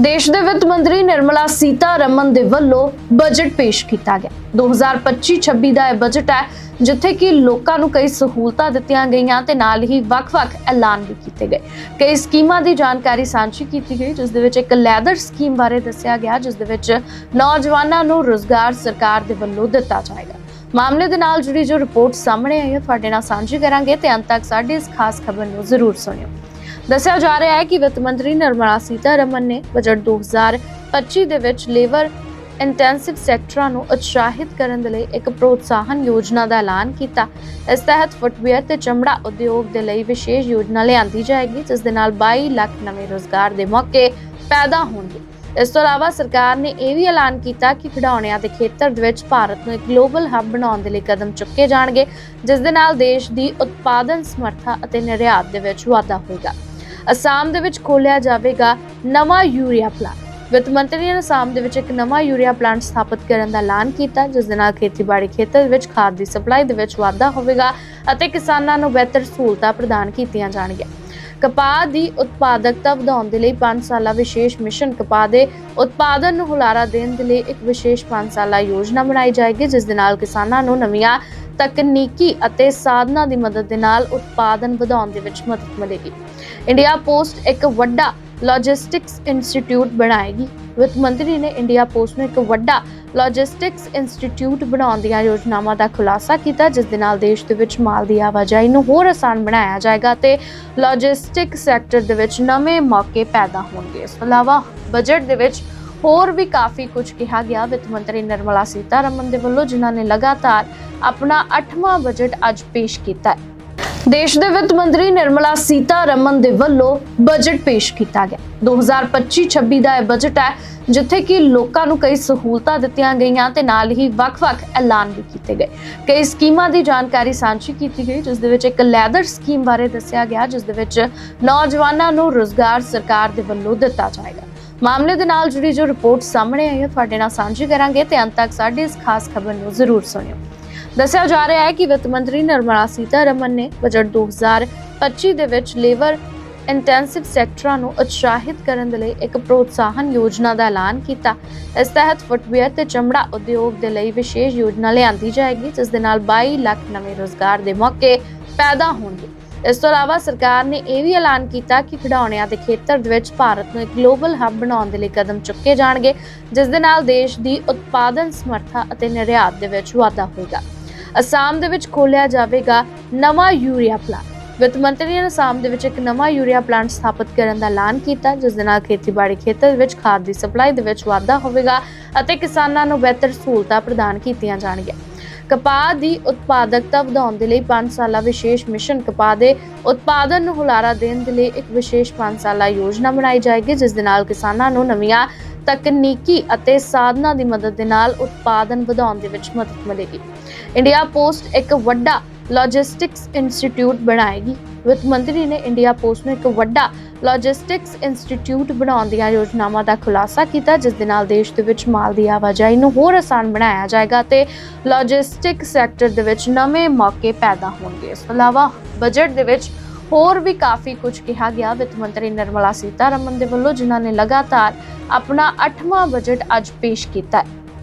ਦੇਸ਼ ਦੇ ਵਿੱਤ ਮੰਤਰੀ ਨਿਰਮਲਾ ਸੀਤਾਰਮਨ ਦੇ ਵੱਲੋਂ ਬਜਟ ਪੇਸ਼ ਕੀਤਾ ਗਿਆ। 2025-26 ਦਾ ਇਹ ਬਜਟ ਹੈ, ਜਿੱਥੇ ਕਿ ਲੋਕਾਂ ਨੂੰ ਕਈ ਸਹੂਲਤਾਂ ਦਿੱਤੀਆਂ ਗਈਆਂ ਤੇ ਨਾਲ ਹੀ ਵੱਖ-ਵੱਖ ਐਲਾਨ ਵੀ ਕੀਤੇ ਗਏ। ਕਈ ਸਕੀਮਾਂ ਦੀ ਜਾਣਕਾਰੀ ਸਾਂਝੀ ਕੀਤੀ ਗਈ, ਜਿਸ ਦੇ ਵਿੱਚ ਇੱਕ ਲੈਦਰ ਸਕੀਮ ਬਾਰੇ ਦੱਸਿਆ ਗਿਆ, ਜਿਸ ਦੇ ਵਿੱਚ ਨੌਜਵਾਨਾਂ ਨੂੰ ਰੋਜ਼ਗਾਰ ਸਰਕਾਰ ਦੇ ਵੱਲੋਂ ਦਿੱਤਾ ਜਾਏਗਾ। ਮਾਮਲੇ ਦੇ ਨਾਲ ਜੁੜੀ ਜੋ ਰਿਪੋਰਟ ਸਾਹਮਣੇ ਆਈ ਹੈ, ਤੁਹਾਡੇ ਨਾਲ ਸਾਂਝੀ ਕਰਾਂਗੇ ਤੇ ਅੰਤ ਤੱਕ ਸਾਡੀ ਇਸ ਖਾਸ ਖਬਰ ਨੂੰ ਜ਼ਰੂਰ ਸੁਣਿਓ। ਦੱਸਿਆ ਜਾ ਰਿਹਾ ਹੈ ਕਿ ਵਿੱਤ ਮੰਤਰੀ ਨਿਰਮਲਾ ਸੀਤਾਰਮਨ ਨੇ ਬਜਟ 2025 ਦੇ ਵਿੱਚ ਲੇਬਰ ਇੰਟੈਂਸਿਵ ਸੈਕਟਰਾਂ ਨੂੰ ਉਤਸ਼ਾਹਿਤ ਕਰਨ ਦੇ ਲਈ ਇੱਕ ਪ੍ਰੋਤਸਾਹਨ ਯੋਜਨਾ ਦਾ ਐਲਾਨ ਕੀਤਾ। ਇਸ ਤਹਿਤ ਫੁੱਟਵੇਅਰ ਤੇ ਚਮੜਾ ਉਦਯੋਗ ਦੇ ਲਈ ਵਿਸ਼ੇਸ਼ ਯੋਜਨਾ ਲਿਆਂਦੀ ਜਾਏਗੀ, ਜਿਸ ਦੇ ਨਾਲ 22 ਲੱਖ ਨਵੇਂ ਰੋਜ਼ਗਾਰ ਦੇ ਮੌਕੇ ਪੈਦਾ ਹੋਣਗੇ। ਇਸ ਤੋਂ ਇਲਾਵਾ ਸਰਕਾਰ ਨੇ ਇਹ ਵੀ ਐਲਾਨ ਕੀਤਾ ਕਿ ਖਿਡੌਣਿਆਂ ਦੇ ਖੇਤਰ ਦੇ ਵਿੱਚ ਭਾਰਤ ਨੂੰ ਇੱਕ ਗਲੋਬਲ ਹੱਬ ਬਣਾਉਣ ਦੇ ਲਈ ਕਦਮ ਚੁੱਕੇ ਜਾਣਗੇ, ਜਿਸ ਦੇ ਨਾਲ ਦੇਸ਼ ਦੀ ਉਤਪਾਦਨ ਸਮਰੱਥਾ ਅਤੇ ਨਿਰਯਾਤ ਦੇ ਵਿੱਚ ਵਾਧਾ ਹੋਵੇਗਾ ਅਸਾਮ ਦੇ ਵਿੱਚ ਖੋਲ੍ਹਿਆ ਜਾਵੇਗਾ ਨਵਾਂ ਯੂਰੀਆ ਪਲਾਂਟ ਵਿੱਤ ਮੰਤਰੀ ਨੇ ਅਸਾਮ ਦੇ ਵਿੱਚ ਇੱਕ ਨਵਾਂ ਯੂਰੀਆ ਪਲਾਂਟ ਸਥਾਪਿਤ ਕਰਨ ਦਾ ਐਲਾਨ ਕੀਤਾ, ਜਿਸ ਦੇ ਨਾਲ ਖੇਤੀਬਾੜੀ ਖੇਤਰ ਵਿੱਚ ਖਾਦ ਦੀ ਸਪਲਾਈ ਦੇ ਵਿੱਚ ਵਾਧਾ ਹੋਵੇਗਾ ਅਤੇ ਕਿਸਾਨਾਂ ਨੂੰ ਬਿਹਤਰ ਸਹੂਲਤਾਂ ਪ੍ਰਦਾਨ ਕੀਤੀਆਂ ਜਾਣਗੀਆਂ। ਕਪਾਹ ਦੀ ਉਤਪਾਦਕਤਾ ਵਧਾਉਣ ਦੇ ਲਈ 5 ਸਾਲਾ ਵਿਸ਼ੇਸ਼ ਮਿਸ਼ਨ ਕਪਾਹ ਦੇ ਉਤਪਾਦਨ ਨੂੰ ਹੁਲਾਰਾ ਦੇਣ ਦੇ ਲਈ ਇੱਕ ਵਿਸ਼ੇਸ਼ 5 ਸਾਲਾ ਯੋਜਨਾ ਬਣਾਈ ਜਾਏਗੀ, ਜਿਸ ਦੇ ਨਾਲ ਕਿਸਾਨਾਂ ਨੂੰ ਨਵੀਆਂ ਤਕਨੀਕੀ ਅਤੇ ਸਾਧਨਾਂ ਦੀ ਮਦਦ ਦੇ ਨਾਲ ਉਤਪਾਦਨ ਵਧਾਉਣ ਦੇ ਵਿੱਚ ਮਦਦ ਮਿਲੇਗੀ। ਇੰਡੀਆ ਪੋਸਟ ਇੱਕ ਵੱਡਾ ਲੌਜਿਸਟਿਕਸ ਇੰਸਟੀਚਿਊਟ ਬਣਾਏਗੀ। ਵਿੱਤ ਮੰਤਰੀ ਨੇ ਇੰਡੀਆ ਪੋਸਟ ਨੂੰ ਇੱਕ ਵੱਡਾ ਲੌਜਿਸਟਿਕਸ ਇੰਸਟੀਚਿਊਟ ਬਣਾਉਣ ਦੀਆਂ ਯੋਜਨਾਵਾਂ ਦਾ ਖੁਲਾਸਾ ਕੀਤਾ, ਜਿਸ ਦੇ ਨਾਲ ਦੇਸ਼ ਦੇ ਵਿੱਚ ਮਾਲ ਦੀ ਆਵਾਜਾਈ ਨੂੰ ਹੋਰ ਆਸਾਨ ਬਣਾਇਆ ਜਾਏਗਾ ਤੇ ਲੌਜਿਸਟਿਕ ਸੈਕਟਰ ਦੇ ਵਿੱਚ ਨਵੇਂ ਮੌਕੇ ਪੈਦਾ ਹੋਣਗੇ। ਇਸ ਤੋਂ ਇਲਾਵਾ ਬਜਟ ਦੇ ਵਿੱਚ ਹੋਰ ਵੀ ਕਾਫੀ ਕੁਝ ਕਿਹਾ ਗਿਆ। ਵਿੱਤ ਮੰਤਰੀ ਨਿਰਮਲਾ ਸੀਤਾਰਮਨ ਦੇ ਵੱਲੋਂ ਜਿਨ੍ਹਾਂ ਨੇ ਲਗਾਤਾਰ ਆਪਣਾ 8ਵਾਂ ਬਜਟ ਅੱਜ ਪੇਸ਼ ਕੀਤਾ ਹੈ। ਦੇਸ਼ ਦੇ ਵਿੱਤ ਮੰਤਰੀ ਨਿਰਮਲਾ ਸੀਤਾਰਮਨ ਦੇ ਵੱਲੋਂ ਬਜਟ ਪੇਸ਼ ਕੀਤਾ ਗਿਆ। 2025-26 ਦਾ ਇਹ ਬਜਟ ਹੈ, ਜਿੱਥੇ ਕਿ ਲੋਕਾਂ ਨੂੰ ਕਈ ਸਹੂਲਤਾਂ ਦਿੱਤੀਆਂ ਗਈਆਂ ਤੇ ਨਾਲ ਹੀ ਵੱਖ-ਵੱਖ ਐਲਾਨ ਵੀ ਕੀਤੇ ਗਏ। ਕਈ ਸਕੀਮਾਂ ਦੀ ਜਾਣਕਾਰੀ ਸਾਂਝੀ ਕੀਤੀ ਗਈ, ਜਿਸ ਦੇ ਵਿੱਚ ਇੱਕ ਲੈਦਰ ਸਕੀਮ ਬਾਰੇ ਦੱਸਿਆ ਗਿਆ, ਜਿਸ ਦੇ ਵਿੱਚ ਨੌਜਵਾਨਾਂ ਨੂੰ ਰੋਜ਼ਗਾਰ ਸਰਕਾਰ ਦੇ ਵੱਲੋਂ ਦਿੱਤਾ ਜਾਏਗਾ। ਮਾਮਲੇ ਦੇ ਨਾਲ ਜੁੜੀ ਜੋ ਰਿਪੋਰਟ ਸਾਹਮਣੇ ਆਈ ਹੈ, ਤੁਹਾਡੇ ਨਾਲ ਸਾਂਝੀ ਕਰਾਂਗੇ ਤੇ ਅੰਤ ਤੱਕ ਸਾਡੀ ਇਸ ਖਾਸ ਖਬਰ ਨੂੰ ਜ਼ਰੂਰ ਸੁਣਿਓ। ਦੱਸਿਆ ਜਾ ਰਿਹਾ ਹੈ ਕਿ ਵਿੱਤ ਮੰਤਰੀ ਨਿਰਮਲਾ ਸੀਤਾਰਮਨ ਨੇ ਬਜਟ 2025 ਦੇ ਵਿੱਚ ਲੇਬਰ ਇੰਟੈਂਸਿਵ ਸੈਕਟਰਾਂ ਨੂੰ ਉਤਸ਼ਾਹਿਤ ਕਰਨ ਦੇ ਲਈ ਇੱਕ ਪ੍ਰੋਤਸਾਹਨ ਯੋਜਨਾ ਦਾ ਐਲਾਨ ਕੀਤਾ। ਇਸ ਤਹਿਤ ਫੁੱਟਵੇਅਰ ਤੇ ਚਮੜਾ ਉਦਯੋਗ ਦੇ ਲਈ ਵਿਸ਼ੇਸ਼ ਯੋਜਨਾ ਲਿਆਂਦੀ ਜਾਏਗੀ, ਜਿਸ ਦੇ ਨਾਲ 22 ਲੱਖ ਨਵੇਂ ਰੋਜ਼ਗਾਰ ਦੇ ਮੌਕੇ ਪੈਦਾ ਹੋਣਗੇ। ਇਸ ਤੋਂ ਇਲਾਵਾ ਸਰਕਾਰ ਨੇ ਇਹ ਵੀ ਐਲਾਨ ਕੀਤਾ ਕਿ ਖਿਡੌਣਿਆਂ ਦੇ ਖੇਤਰ ਦੇ ਵਿੱਚ ਭਾਰਤ ਨੂੰ ਇੱਕ ਗਲੋਬਲ ਹੱਬ ਬਣਾਉਣ ਦੇ ਲਈ ਕਦਮ ਚੁੱਕੇ ਜਾਣਗੇ, ਜਿਸ ਦੇ ਨਾਲ ਦੇਸ਼ ਦੀ ਉਤਪਾਦਨ ਸਮਰੱਥਾ ਅਤੇ ਨਿਰਯਾਤ ਦੇ ਵਿੱਚ ਵਾਧਾ ਹੋਵੇਗਾ ਅਸਾਮ ਦੇ ਵਿੱਚ ਖੋਲ੍ਹਿਆ ਜਾਵੇਗਾ ਨਵਾਂ ਯੂਰੀਆ ਪਲਾਂਟ। ਵਿੱਤ ਮੰਤਰੀ ਨੇ ਅਸਾਮ ਦੇ ਵਿੱਚ ਇੱਕ ਨਵਾਂ ਯੂਰੀਆ ਪਲਾਂਟ ਸਥਾਪਿਤ ਕਰਨ ਦਾ ਐਲਾਨ ਕੀਤਾ, ਜਿਸ ਦੇ ਨਾਲ ਖੇਤੀਬਾੜੀ ਖੇਤਰ ਵਿੱਚ ਖਾਦ ਦੀ ਸਪਲਾਈ ਦੇ ਵਿੱਚ ਵਾਧਾ ਹੋਵੇਗਾ ਅਤੇ ਕਿਸਾਨਾਂ ਨੂੰ ਬਿਹਤਰ ਸਹੂਲਤਾਂ ਪ੍ਰਦਾਨ ਕੀਤੀਆਂ ਜਾਣਗੀਆਂ। ਕਪਾਹ ਦੀ ਉਤਪਾਦਕਤਾ ਵਧਾਉਣ ਦੇ ਲਈ 5 ਸਾਲਾ ਵਿਸ਼ੇਸ਼ ਮਿਸ਼ਨ ਕਪਾਹ ਦੇ ਉਤਪਾਦਨ ਨੂੰ ਹੁਲਾਰਾ ਦੇਣ ਦੇ ਲਈ ਇੱਕ ਵਿਸ਼ੇਸ਼ 5 ਸਾਲਾ ਯੋਜਨਾ ਬਣਾਈ ਜਾਏਗੀ, ਜਿਸ ਦੇ ਨਾਲ ਕਿਸਾਨਾਂ ਨੂੰ ਨਵੀਆਂ ਤਕਨੀਕੀ ਅਤੇ ਸਾਧਨਾਂ ਦੀ ਮਦਦ ਦੇ ਨਾਲ ਉਤਪਾਦਨ ਵਧਾਉਣ ਦੇ ਵਿੱਚ ਮਦਦ ਮਿਲੇਗੀ। ਇੰਡੀਆ ਪੋਸਟ ਇੱਕ ਵੱਡਾ ਲੌਜਿਸਟਿਕਸ ਇੰਸਟੀਚਿਊਟ ਬਣਾਏਗੀ। ਵਿੱਤ ਮੰਤਰੀ ਨੇ ਇੰਡੀਆ ਪੋਸਟ ਨੂੰ ਇੱਕ ਵੱਡਾ ਲੌਜਿਸਟਿਕਸ ਇੰਸਟੀਚਿਊਟ ਬਣਾਉਣ ਦੀਆਂ ਯੋਜਨਾਵਾਂ ਦਾ ਖੁਲਾਸਾ ਕੀਤਾ, ਜਿਸ ਦੇ ਨਾਲ ਦੇਸ਼ ਦੇ ਵਿੱਚ ਮਾਲ ਦੀ ਆਵਾਜਾਈ ਨੂੰ ਹੋਰ ਆਸਾਨ ਬਣਾਇਆ ਜਾਏਗਾ ਤੇ ਲੌਜਿਸਟਿਕ ਸੈਕਟਰ ਦੇ ਵਿੱਚ ਨਵੇਂ ਮੌਕੇ ਪੈਦਾ ਹੋਣਗੇ। ਇਸ ਤੋਂ ਇਲਾਵਾ ਬਜਟ ਦੇ ਵਿੱਚ ਹੋਰ ਵੀ ਕਾਫੀ ਕੁਝ ਕਿਹਾ ਗਿਆ। ਵਿੱਤ ਮੰਤਰੀ ਨਿਰਮਲਾ ਸੀਤਾਰਮਨ ਦੇ ਵੱਲੋਂ ਜਿਨ੍ਹਾਂ ਨੇ ਲਗਾਤਾਰ ਆਪਣਾ 8ਵਾਂ ਬਜਟ ਅੱਜ ਪੇਸ਼ ਕੀਤਾ ਹੈ।